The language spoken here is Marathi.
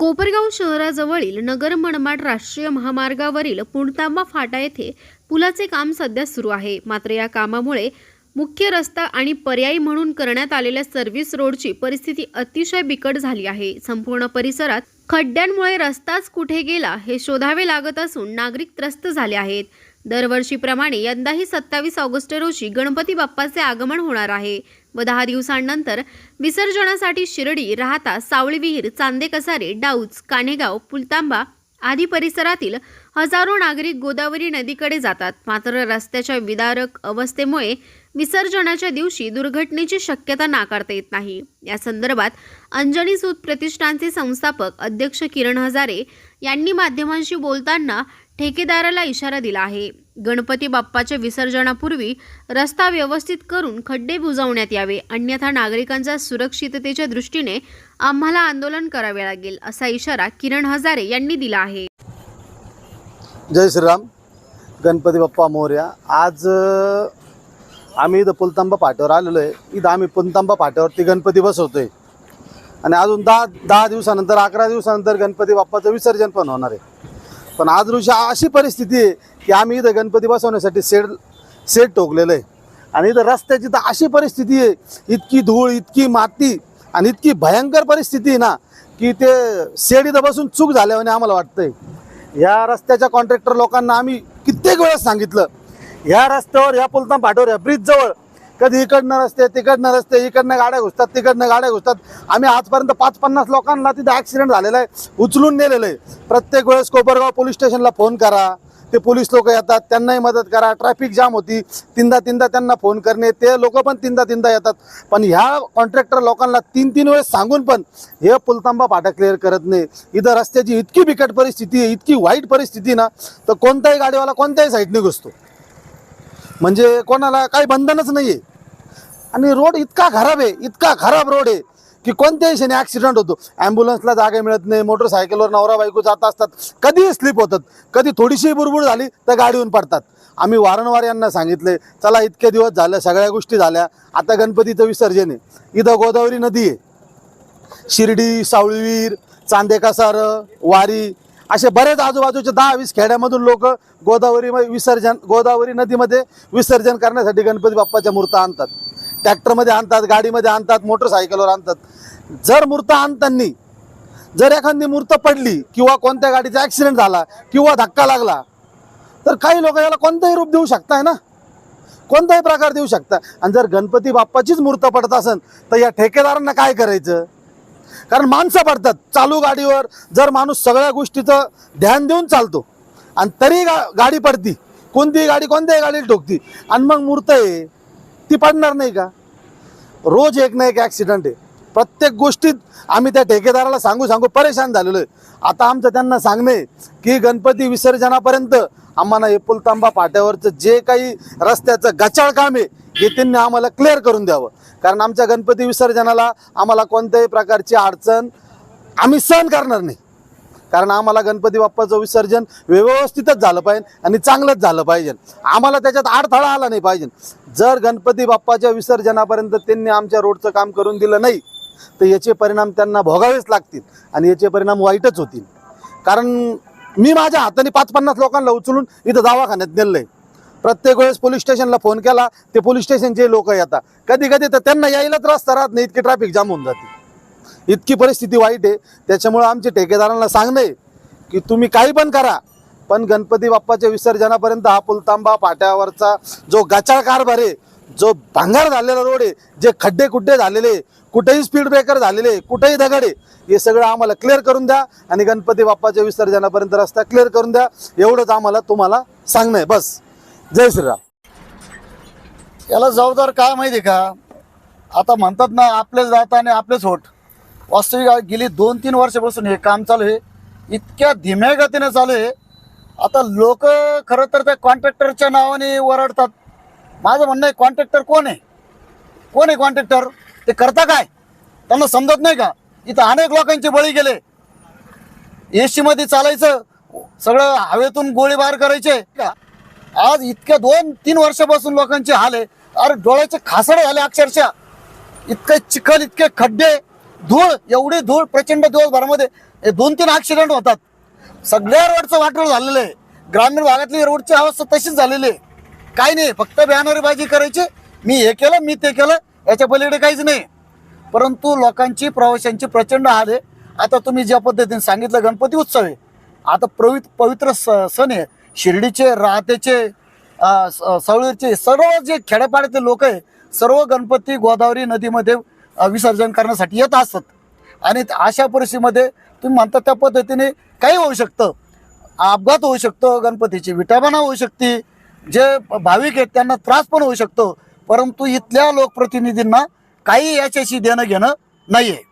कोपरगाव शहराजवळील नगर मनमाड राष्ट्रीय महामार्गावरील पुणतांबा फाटा येथे पुलाचे काम सध्या सुरू आहे. मात्र या कामामुळे मुख्य रस्ता आणि पर्यायी म्हणून करण्यात आलेल्या सर्व्हिस रोडची परिस्थिती अतिशय बिकट झाली आहे. संपूर्ण परिसरात खड्ड्यांमुळे रस्ताच कुठे गेला हे शोधावे लागत असून नागरिक त्रस्त झाले आहेत. दरवर्षीप्रमाणे यंदाही सत्तावीस ऑगस्ट रोजी गणपती बाप्पाचे आगमन होणार आहे. व दहा दिवसांनंतर विसर्जनासाठी शिर्डी राहता सावळी विहीर चांदे कसारे डाऊच कानेगाव पुलतांबा आदी परिसरातील हजारो नागरिक गोदावरी नदीकडे जातात. मात्र रस्त्याच्या विदारक अवस्थेमुळे विसर्जनाच्या दिवशी दुर्घटनेची शक्यता नाकारता येत नाही. या संदर्भात अंजनी सूत प्रतिष्ठानचे संस्थापक अध्यक्ष किरण हजारे यांनी माध्यमांशी बोलताना ठेकेदाराला इशारा दिला आहे. गणपती बाप्पाच्या विसर्जनापूर्वी रस्ता व्यवस्थित करून खड्डे बुजवण्यात यावे अन्यथा नागरिकांच्या सुरक्षिततेच्या दृष्टीने आम्हाला आंदोलन करावे लागेल असा इशारा किरण हजारे यांनी दिला आहे. जय श्रीराम. गणपती बाप्पा मोर्या. आज आम्ही इथं पुलतांबा फाट्यावर आलेलो आहे. इथं आम्ही पुलतांबा फाट्यावरती गणपती बसवतोय. आणि अजून दहा दहा दिवसानंतर अकरा दिवसानंतर गणपती बाप्पाचं विसर्जन पण होणार आहे. पण आज रोजी अशी परिस्थिती आहे की आम्ही इथं गणपती बसवण्यासाठी शेड शेड टोकलेलं आहे. आणि इथं रस्त्याची तर अशी परिस्थिती आहे इतकी धूळ इतकी माती आणि इतकी भयंकर परिस्थिती आहे ना की ते शेड इथं बसून चूक झाल्याने आम्हाला वाटतंय. या रस्त्याच्या कॉन्ट्रॅक्टर लोकांना आम्ही कित्येक वेळेस सांगितलं ह्या रस्त्यावर ह्या पुलतान फाट्यावर ह्या ब्रिजजवळ कधी इकडनं रस्ते तिकडनं रस्ते इकडनं गाड्या घुसतात तिकडनं गाड्या घुसतात. आम्ही आजपर्यंत पाच पन्नास लोकांना तिथे ॲक्सिडेंट झालेला आहे उचलून नेलेलं आहे. प्रत्येक वेळेस कोपरगाव पोलीस स्टेशनला फोन करा. ते पोलीस लोक येतात त्यांनाही मदत करा. ट्रॅफिक जाम होती तीनदा तीनदा त्यांना फोन करणे ते लोक पण तीनदा तीनदा येतात. पण ह्या कॉन्ट्रॅक्टर लोकांना तीन तीन वेळेस सांगून पण हे पुलतांबा फाटा क्लिअर करत नाही. इथं रस्त्याची इतकी बिकट परिस्थिती आहे इतकी वाईट परिस्थिती ना तर कोणताही गाडीवाला कोणत्याही साईडने घुसतो. म्हणजे कोणाला काही बंधनच नाही आहे आणि रोड इतका खराब आहे इतका खराब रोड आहे की कोणत्याही क्षणी ॲक्सिडेंट होतो. ॲम्ब्युलन्सला जागा मिळत नाही मोटरसायकलवर नवरा बायको जात असतात. कधीही स्लिप होतात. कधी थोडीशी बुरबुर झाली तर गाडीहून पडतात. आम्ही वारंवार यांना सांगितले चला इतके दिवस झाले सगळ्या गोष्टी झाल्या. आता गणपतीचं विसर्जन आहे. इथं गोदावरी नदी आहे. शिर्डी सावळीवीर चांदेकासार वारी असे बरेच आजूबाजूच्या दहा वीस खेड्यामधून लोक गोदावरी विसर्जन गोदावरी नदीमध्ये विसर्जन करण्यासाठी गणपती बाप्पाच्या मूर्ती आणतात. ट्रॅक्टरमध्ये आणतात गाडीमध्ये आणतात मोटरसायकलवर आणतात. जर मूर्त आणताना जर एखादी मूर्त पडली किंवा कोणत्या गाडीचा ॲक्सिडेंट झाला किंवा धक्का लागला तर काही लोक याला कोणतंही रूप देऊ शकताय ना? कोणताही प्रकार देऊ शकता. आणि जर गणपती बाप्पाचीच मूर्त पडत असेल तर या ठेकेदारांना काय करायचं? कारण माणसं पडतात. चालू गाडीवर जर माणूस सगळ्या गोष्टीचं ध्यान देऊन चालतो आणि तरी गा गाडी पडती. कोणतीही गाडी कोणत्याही गाडीला ठोकती. आणि मग मूर्त आहे. ती पडणार नाही का? रोज एक ना एक ॲक्सिडेंट आहे. प्रत्येक गोष्टीत आम्ही त्या ठेकेदाराला सांगू सांगू परेशान झालेलो आहे. आता आमचं त्यांना सांगणे की गणपती विसर्जनापर्यंत आम्हाला एपुलतांबा पुलतांबा जे काही रस्त्याचं गचाळ काम आहे हे त्यांनी आम्हाला क्लिअर करून द्यावं. कारण आमच्या गणपती विसर्जनाला आम्हाला कोणत्याही प्रकारची अडचण आम्ही सहन करणार नाही. कारण आम्हाला गणपती बाप्पाचं विसर्जन व्यवस्थितच झालं पाहिजे आणि चांगलंच झालं पाहिजे. आम्हाला त्याच्यात अडथळा आला नाही पाहिजे. जर गणपती बाप्पाच्या विसर्जनापर्यंत त्यांनी आमच्या रोडचं काम करून दिलं नाही तर याचे परिणाम त्यांना भोगावेच लागतील आणि याचे परिणाम वाईटच होतील. कारण मी माझ्या हाताने पाच पन्नास लोकांना उचलून इथं दवाखान्यात नेलं आहे प्रत्येक वेळेस पोलीस स्टेशनला फोन केला ते पोलीस स्टेशनचे लोक येतात. कधी कधी तर त्यांना यायलाच रस्ता राहत नाही इतकी ट्रॅफिक जाम होऊन जाते. इतकी परिस्थिती वाईट आहे. त्याच्यामुळं आमच्या ठेकेदारांना सांगणे की तुम्ही काही पण करा. पण गणपती बाप्पाच्या विसर्जनापर्यंत हा पुलतांबा फाट्यावरचा जो गचाळ कारभार आहे जो भांगार झालेला रोड आहे जे खड्डे खुड्डे झालेले कुठेही स्पीड ब्रेकर झालेले कुठेही दगड आहे हे सगळं आम्हाला क्लिअर करून द्या आणि गणपती बाप्पाच्या विसर्जनापर्यंत रस्ता क्लिअर करून द्या. एवढंच आम्हाला तुम्हाला सांगणं आहे. बस. जय श्रीराम. याला जबाबदार काय माहिती का? आता म्हणतात ना आपलेच जात आणि आपलेच होट वास्तविक गेली दोन तीन वर्षापासून हे काम चालू आहे. इतक्या धीम्या गतीने चालू आहे. आता लोक खरं तर त्या कॉन्ट्रॅक्टरच्या नावाने ओरडतात. माझं म्हणणं आहे कॉन्ट्रॅक्टर कोण आहे? कोण आहे कॉन्ट्रॅक्टर? ते करता काय? त्यांना समजत नाही का? इथं अनेक लोकांचे बळी गेले. एसीमध्ये चालायचं. सगळं हवेतून गोळीबार करायचे. का आज इतक्या दोन तीन वर्षापासून लोकांचे हाल आहे. अरे डोळ्याचे खासडे झाले अक्षरशः. इतके चिखल इतके खड्डे. धूळ एवढी धूळ प्रचंड दिवसभरामध्ये हे दोन तीन ऍक्सिडेंट होतात. सगळ्या रोडचं वाटोळ झालेलं आहे. ग्रामीण भागातली रोडची अवस्था तशीच झालेली आहे. काही नाही फक्त बॅनरबाजी करायची. मी हे केलं मी ते केलं याच्या पलीकडे काहीच नाही. परंतु लोकांची प्रवाशांची प्रचंड हाल आहे. आता तुम्ही ज्या पद्धतीने सांगितलं गणपती उत्सव आहे. आता प्रवित पवित्र स सण आहे. शिर्डीचे राहतेचे स- सवळीचे सर्व जे खेड्यापाड्यातले लोक आहे सर्व गणपती गोदावरी नदीमध्ये विसर्जन करण्यासाठी येत असत. आणि अशा परिस्थितीमध्ये तुम्ही म्हणता त्या पद्धतीने काही होऊ शकतं. अपघात होऊ शकतो गणपतीची विटाबना होऊ शकते जे भाविक आहेत त्यांना त्रास पण होऊ शकतो. परंतु इथल्या लोकप्रतिनिधींना काही याच्याशी देणं घेणं नाही आहे